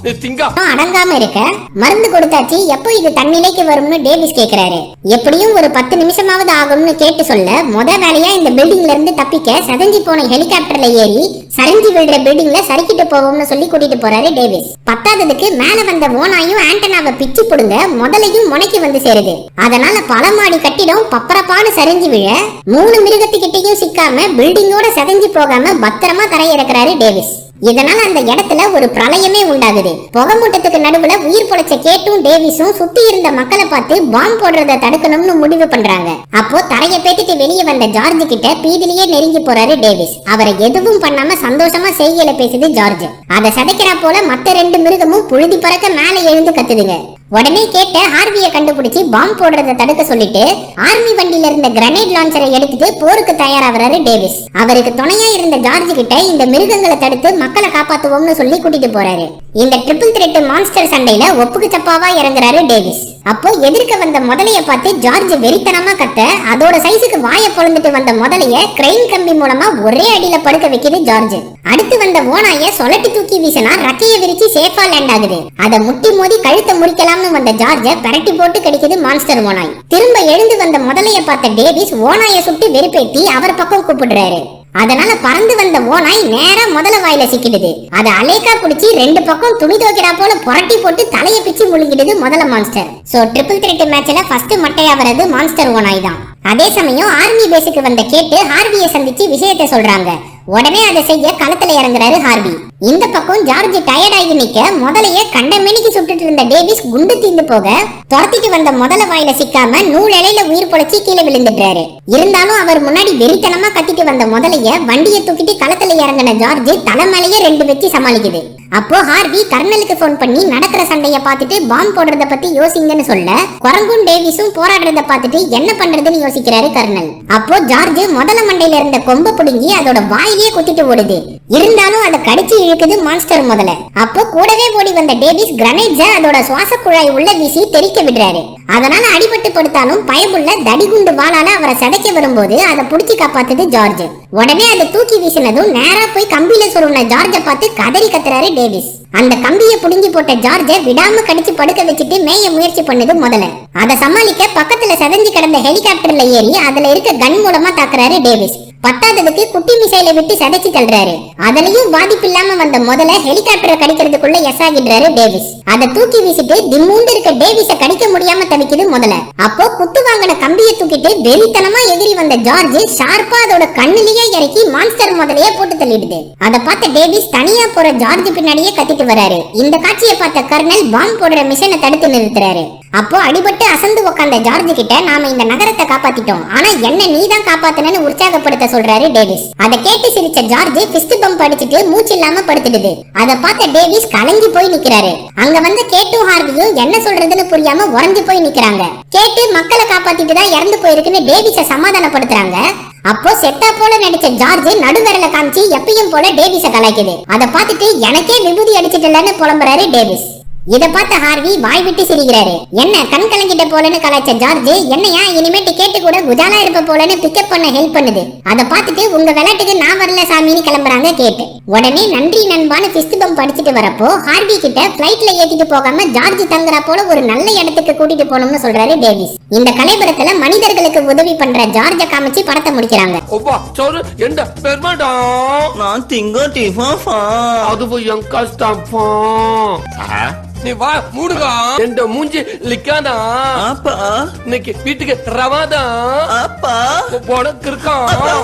நீ திங்கா. அடங்காம இருக்க. மருந்து கொடுத்தாச்சு. எப்போ இது தன்னிலைக்கு வரும்னு டேவிஸ் கேக்குறாரு. எப்படியும் ஒரு பத்து நிமிஷமாவது ஆகும்னு கேட்டு சொல்ல முத வேலையா இந்த பில்டிங்ல இருந்து தப்பிக்க சதஞ்சி போன ஹெலிகாப்டர்ல ஏறி சரிஞ்சு விழுற பில்டிங்ல சறுக்கிட்டு போவோம்னு சொல்லி கூட்டிட்டு போறாரு டேவிஸ். பத்தாததுக்கு மேல வந்த ஓனாயும் ஆண்டனாவை பிச்சு புடுங்க முதலையும் முனைக்கு வந்து சேருது. அதனால பல மாடி கட்டிடம் பப்பரப்பான்னு சரிஞ்சு விழ மூணு மிருகத்துக்கிட்டையும் சிக்காம பில்டிங்கோட சதஞ்சு போகாம பத்திரமா தரையிறக்குறாரு டேவிஸ். இதனால அந்த இடத்துல ஒரு பிரளயமே உண்டாகுது. புகை மூட்டத்துக்கு நடுவுல உயிர் பொழைச்ச கேட்டும் டேவிஸும் சுத்தி இருந்த மக்களை பார்த்து பாம்பு போடுறத தடுக்கணும்னு முடிவு பண்றாங்க. அப்போ தரைய பேட்டிட்டு வெளியே வந்த ஜார்ஜ் கிட்ட பீதிலேயே நெருங்கி போறாரு டேவிஸ். அவரை எதுவும் பண்ணாம சந்தோஷமா செய்கையில பேசுது ஜார்ஜ். அதை சதைக்கிறா போல மத்த ரெண்டு மிருகமும் புழுதி பறக்க மேல எழுந்து கத்துதுங்க. உடனே கேட்ட ஹார்விய கண்டுபிடிச்சி பாம்பு போடுறதை தடுக்க சொல்லிட்டு ஆர்மி வண்டியில இருந்த கிரனேட் லான்ச்சரை எடுத்துட்டு போருக்கு தயாராகிறாரு டேவிஸ். அவருக்கு துணையா இருந்த ஜார்ஜ் கிட்ட இந்த மிருகங்களை தடுத்து மக்களை காப்பாத்துவோம்னு சொல்லி கூட்டிட்டு போறாரு. இந்த ட்ரிபிள் த்ரெட் மான்ஸ்டர் சண்டையில ஒப்புக்கு சப்பாவா இறங்குறாரு டேவிஸ். அப்போ எதிர்க்க வந்த முதலைய பார்த்து ஜார்ஜ் வெறித்தனமா கத்த அதோட சைஸுக்கு வாய பொழந்துட்டு வந்த முதலைய கிரெயின் கம்பி மூலமா ஒரே அடியில படுக்க வைக்குது ஜார்ஜ். அடுத்து வந்த ஓனாய சொலட்டி தூக்கி வீசினா ரக்கையை விரிச்சு சேஃபா லேண்ட் ஆகுது. அத முட்டி மோதி கழுத்தை முறிக்கலாம்னு வந்த ஜார்ஜ பரட்டி போட்டு கிடைக்குது மான்ஸ்டர் ஓனாய் திரும்ப எழுந்து வந்த முதலைய பார்த்த டேவிஸ் ஓனாய சுட்டு வெறுப்பேத்தி அவர் பக்கம் கூப்பிடுறாரு. அதனால பறந்து வந்த ஓனாய் நேரா முதல வாயில சிக்கிடுது. அத அலேக்கா புடிச்சு ரெண்டு பக்கம் துணி துவைக்கிறா போல புரட்டி போட்டு தலைய பிச்சு முழுங்கிடுது முதல மான்ஸ்டர் சோ ட்ரிபிள் த்ரெட் மேட்ச்ல ஃபர்ஸ்ட் மட்டையா வர்றது மான்ஸ்டர் ஓனாய் தான். அதே சமயம் ஆர்மி பேஸுக்கு வந்த கேட்டு ஹார்வியை சந்திச்சு விஷயத்தை சொல்றாங்க. உடனே அதை செய்ய களத்துல இறங்குறாரு ஹார்வி இந்த பக்கம் ஜார்ஜ் டயர்ட் ஆகி நிக்க முதலையே கண்ட மினிக்கு சுட்டுட்டு இருந்த டேவிஸ் குண்டு தீந்து போக துரத்திட்டு வந்த முதல வாயில சிக்காம நூல் இலையில உயிர் பொழைச்சி கீழே விழுந்துட்டாரு இருந்தாலும் அவர் முன்னாடி வெறித்தனமா கத்திட்டு வந்த முதலைய வண்டியை தூக்கிட்டு களத்துல இறங்கின ஜார்ஜ் தலைமலையே ரெண்டு வச்சு சமாளிக்குது. அப்போ ஹார்வி கர்னலுக்கு போன் பண்ணி நடக்கிற சண்டைய பார்த்துட்டு பாம்பு போடுறத பத்தி யோசிங்கன்னு சொல்ல குரங்கும் டேவிஸும் போராடுறத பார்த்துட்டு என்ன பண்றதுன்னு யோசிக்கிறாரு கர்னல். அப்போ ஜார்ஜ் முதல மண்டையில இருந்த கொம்ப புடுங்கி அதோட வாயிலேயே குத்திட்டு ஓடுது. இருந்தாலும் அதை கடிச்சு இழுக்குது மான்ஸ்டர் முதல்ல அப்போ கூடவே ஓடி வந்த டேவிஸ் கிரனைட்ஸ அதோட சுவாச குழாய் உள்ள வீசி தெரிக்க விடுறாரு. அதனால அடிபட்டு படுத்தாலும் பயமுள்ள தடிகுண்டு வாளால அவரை சதைக்க வரும்போது அதை புடிச்சு காப்பாத்துது ஜார்ஜ். உடனே அதை தூக்கி வீசினதும் நேரா போய் கம்பியில சொருன ஜார்ஜ பார்த்து கதறி கத்துறாரு டேவிஸ். அந்த கம்பியை புடுங்கி போட்ட ஜார்ஜ விடாம கடிச்சு படுக்க வச்சுட்டு மேய முயற்சி பண்ணது முதல்ல. அதை சமாளிக்க பக்கத்துல செதஞ்சு கிடந்த ஹெலிகாப்டர்ல ஏறி அதுல இருக்க கன் மூலமா தாக்குறாரு டேவிஸ். பத்தாததுக்கு குட்டி மிசைல விட்டு சதைச்சு தள்ளுறாரு. அதுலயும் பாதிப்பு இல்லாம வந்த முதல்ல ஹெலிகாப்டரை கடிக்கிறதுக்குள்ள எஸ் ஆகிடுறாரு டேவிஸ். அதை தூக்கி வீசிட்டு திம்முண்டு இருக்க டேவிஸ கடிக்க முடியாம தவிக்குது முதல்ல. அப்போ குத்து வாங்கின கம்பியை தூக்கிட்டு வெறித்தனமா எதிரி வந்த ஜார்ஜ் ஷார்ப்பா அதோட கண்ணிலேயே இறக்கி மான்ஸ்டர் முதலையே போட்டு தள்ளிடுது. அதை பார்த்த டேவிஸ் தனியா போற ஜார்ஜ் பின்னாடியே கத்திட்டு வராரு. இந்த காட்சியை பார்த்த கர்னல் பாம்பு போடுற மிஷனை தடுத்து நிறுத்துறாரு. அப்போ அடிபட்டு அசந்து உட்கார்ந்த ஜார்ஜ் கிட்ட நாம இந்த நகரத்தை காப்பாத்திட்டோம். ஆனா என்ன நீ தான் காப்பாத்தனன்னு உற்சாகப்படுத்த சொல்றாரு டேவிஸ். அதை கேட்டு சிரிச்ச ஜார்ஜ் பிஸ்ட் பம்ப் அடிச்சுட்டு மூச்சு இல்லாம படுத்துடுது. அதை பார்த்த டேவிஸ் கலங்கி போய் நிக்கிறாரு. அங்க வந்த கேட்டு ஹார்வியும் என்ன சொல்றதுன்னு புரியாம உறைஞ்சு போய் நிக்கிறாங்க. கேட்டு மக்களை காப்பாத்திட்டு தான் இறந்து போயிருக்குன்னு டேவிஸ சமாதானப்படுத்துறாங்க. அப்போ செத்தா போல நடிச்ச ஜார்ஜ் நடுவரல காமிச்சு எப்பயும் போல டேவிஸ கலாய்க்குது. அதை பார்த்துட்டு எனக்கே விபூதி அடிச்சிட்டலன்னு புலம்புறாரு டேவிஸ். இத பார்த்த ஹார்வி வாய் விட்டு சிரிக்கிறாரு. என்ன கண் கலங்கிட்ட போலன்னு கலாய்ச்ச ஜார்ஜ் என்னையா இனிமேட்டு கேட்டு கூட குஜாலா இருப்ப போலன்னு பிக்கப் பண்ண ஹெல்ப் பண்ணுது. அத பார்த்துட்டு உங்க விளையாட்டுக்கு நான் வரல சாமின்னு கிளம்புறாங்க கேட்டு. உடனே நன்றி நண்பான்னு பிஸ்ட் பம்ப் படிச்சுட்டு வரப்போ ஹார்வி கிட்ட பிளைட்ல ஏத்திட்டு போகாம ஜார்ஜ் தங்குறா போல ஒரு நல்ல இடத்துக்கு கூட்டிட்டு போகணும்னு சொல்றாரு டேவிஸ். இந்த கலைபுரத்துல மனிதர்களுக்கு உதவி பண்ற ஜார்ஜ காமிச்சு படத்தை முடிக்கிறாங்க. நான் திங்க டிஃபா அதுவும் என் கஷ்டம் நீ வா மூடுகா எந்த மூஞ்சி லிக்காதா? அப்பா இன்னைக்கு வீட்டுக்கு ரவாதா? அப்பா உனக்கு இருக்கான்